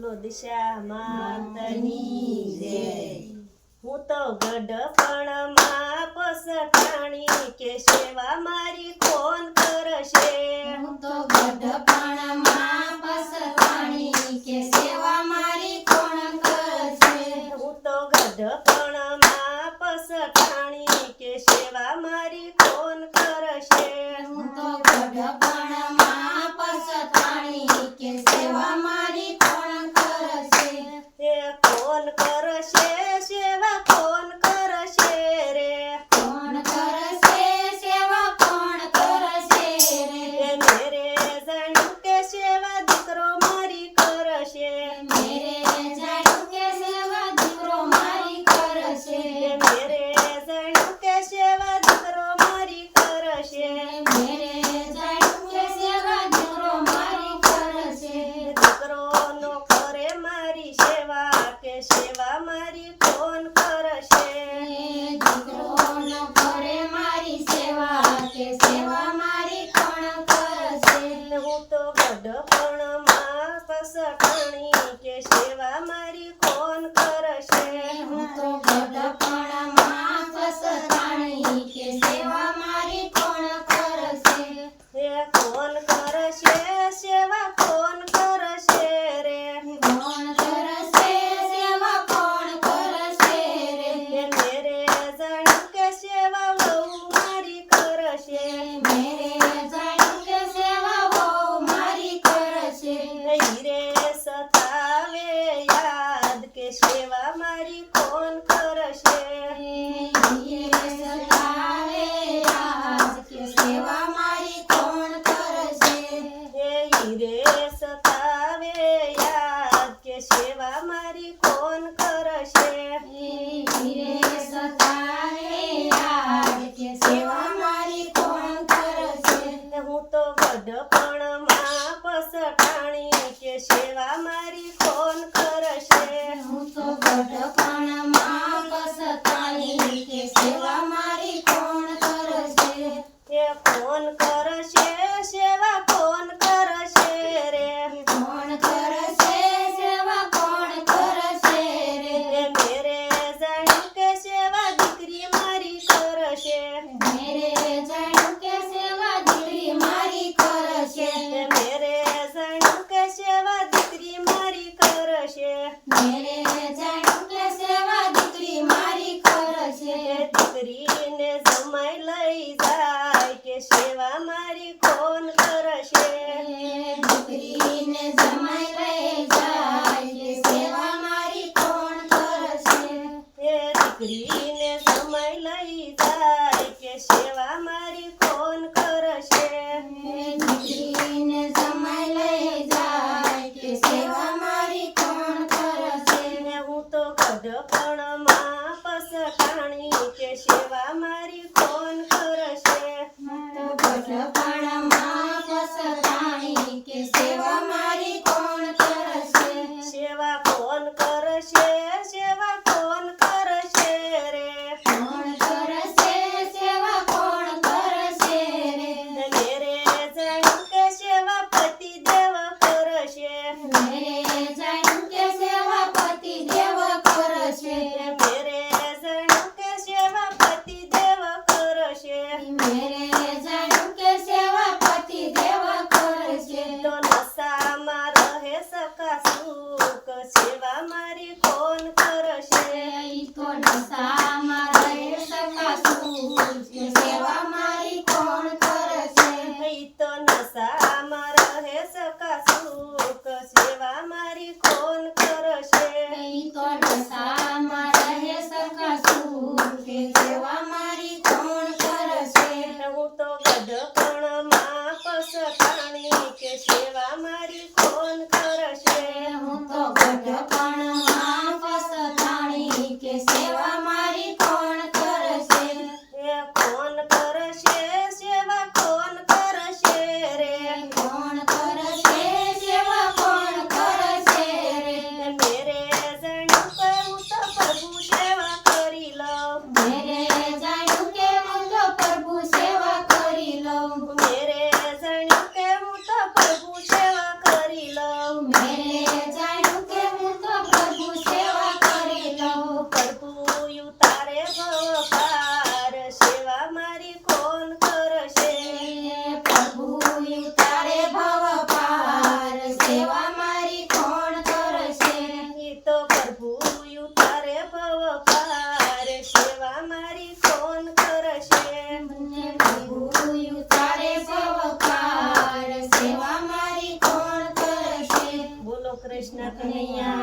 બોલો દિશા માતની જય હું તો ગઢપણમાં પસકાણી કે સેવા મારી કોણ કરશે? હું તો ગઢપણમાં પસકાણી કે સેવા મારી કોણ કરશે? હું તો ગઢપણમાં પસકાણી કે સેવા મારી કોણ મારી કોણ કરશે? દીકરો કરે મારી સેવા કે સેવા મારી કોણ કરશે? હું તો ગઢપણમાં સસકણી કે સેવા મારી 이래 કરવા મારી કોણ કરશે? દીકરીને જમાઈ લઈ જાય સેવા મારી કોણ કરશે? એ દીકરીને જમાઈ લઈ જાય કે સેવા મારી કોણ કરશે? દીકરીને જમાઈ લઈ જાય કે સેવા મારી કોણ કરશે? હું તો કડ પણ માં પસકાણી કે સેવા મારી Canada કૃષ્ણ કનૈયા.